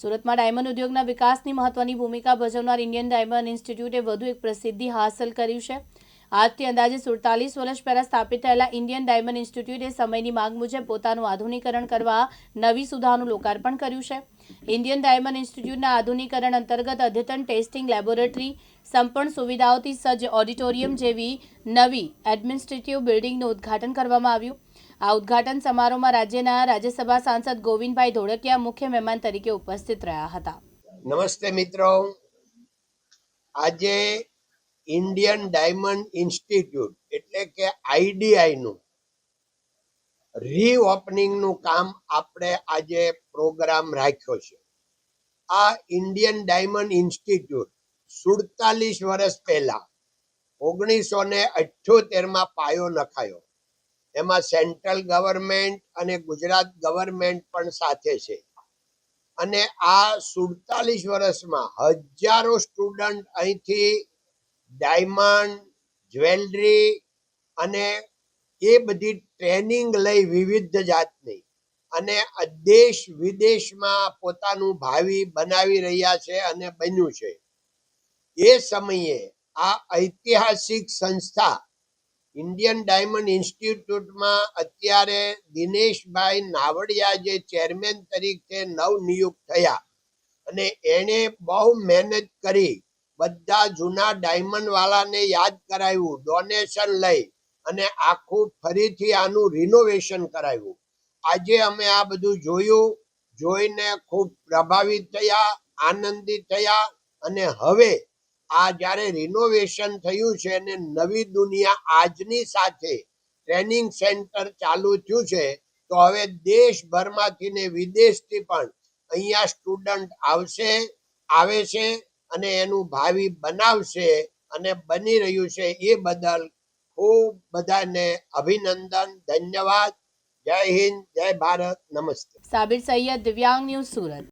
સુરતમાં ડાયમંડ ઉદ્યોગના વિકાસની મહત્વની ભૂમિકા ભજવનાર ઇન્ડિયન ડાયમંડ ઇન્સ્ટિટ્યૂટે વધુ એક પ્રસિદ્ધિ હાંસલ કર્યું છે. આજથી અંદાજે સુડતાલીસ વર્ષ પહેલા સ્થાપિત થયેલા ઇન્ડિયન ડાયમંડ ઇન્સ્ટિટ્યૂટે સમયની માંગ મુજબ પોતાનું આધુનિકરણ કરવા નવી સુધાનું લોકાર્પણ કર્યું છે. ઇન્ડિયન ડાયમંડ ઇન્સ્ટિટ્યૂટના આધુનિકરણ અંતર્ગત અદ્યતન ટેસ્ટિંગ લેબોરેટરી, સંપૂર્ણ સુવિધાઓથી સજ્જ ઓડિટોરિયમ જેવી નવી એડમિનિસ્ટ્રેટિવ બિલ્ડિંગનું ઉદ્ઘાટન કરવામાં આવ્યું. આ ઉદ્ઘાટન સમારોહમાં રાજ્યના રાજ્યસભા સાંસદ ગોવિંદભાઈ ધોળકિયા મુખ્ય મહેમાન તરીકે ઉપસ્થિત રહ્યા હતા. નમસ્તે મિત્રો. આજે ઇન્ડિયન ડાયમંડ ઇન્સ્ટિટ્યૂટ એટલે કે આઈડીઆઈ નું રીઓપનિંગનું કામ આપણે આજે પ્રોગ્રામ રાખ્યો છે. આ ઇન્ડિયન ડાયમંડ ઇન્સ્ટિટ્યૂટ સુડતાલીસ વર્ષ પહેલા ઓગણીસો ને અઠ્યોતેરમાં પાયો નખાયો. એમાં સેન્ટ્રલ ગવર્મેન્ટ અને ગુજરાત ગવર્મેન્ટ પણ સાથે છે. અને આ સુડતાલીસ વર્ષમાં હજારો સ્ટુડન્ટ અહીંથી ડાયમંડ, જ્વેલરી અને એ બધી ટ્રેનિંગ લઈ વિવિધ જાતની અને દેશ વિદેશમાં પોતાનું ભાવિ બનાવી રહ્યા છે અને બન્યું છે. એ સમયે આ ઐતિહાસિક સંસ્થા ઇન્ડિયન ડાયમંડ ઇન્સ્ટિટ્યૂટમાં અત્યારે દિનેશભાઈ નાવડિયા જે ચેરમેન તરીકે નવનિયુક્ત થયા અને એણે બહુ મહેનત કરી, બધા જૂના ડાયમંડ વાળાને યાદ કરાવ્યું ડોનેશન લઈ અને આખું ફરીથી આનું રિનોવેશન કરાવ્યું. આજે અમે આ બધું જોયું, જોઈને ખૂબ પ્રભાવિત થયા, આનંદિત થયા અને હવે આ જ્યારે રિનોવેશન થયું છે અને નવી દુનિયા આજની સાથે ટ્રેનિંગ સેન્ટર ચાલુ થયું છે, તો હવે દેશભરમાંથી ને વિદેશથી પણ અહીંયા સ્ટુડન્ટ આવશે, આવે છે અને એનું ભાવિ બનાવશે અને બની રહ્યું છે. એ બદલ ખૂબ બધાને અભિનંદન, ધન્યવાદ. જય હિન્દ, જય ભારત, નમસ્તે. સાબિર સૈયદ દિવ્યાંગ ન્યૂઝ સુરત.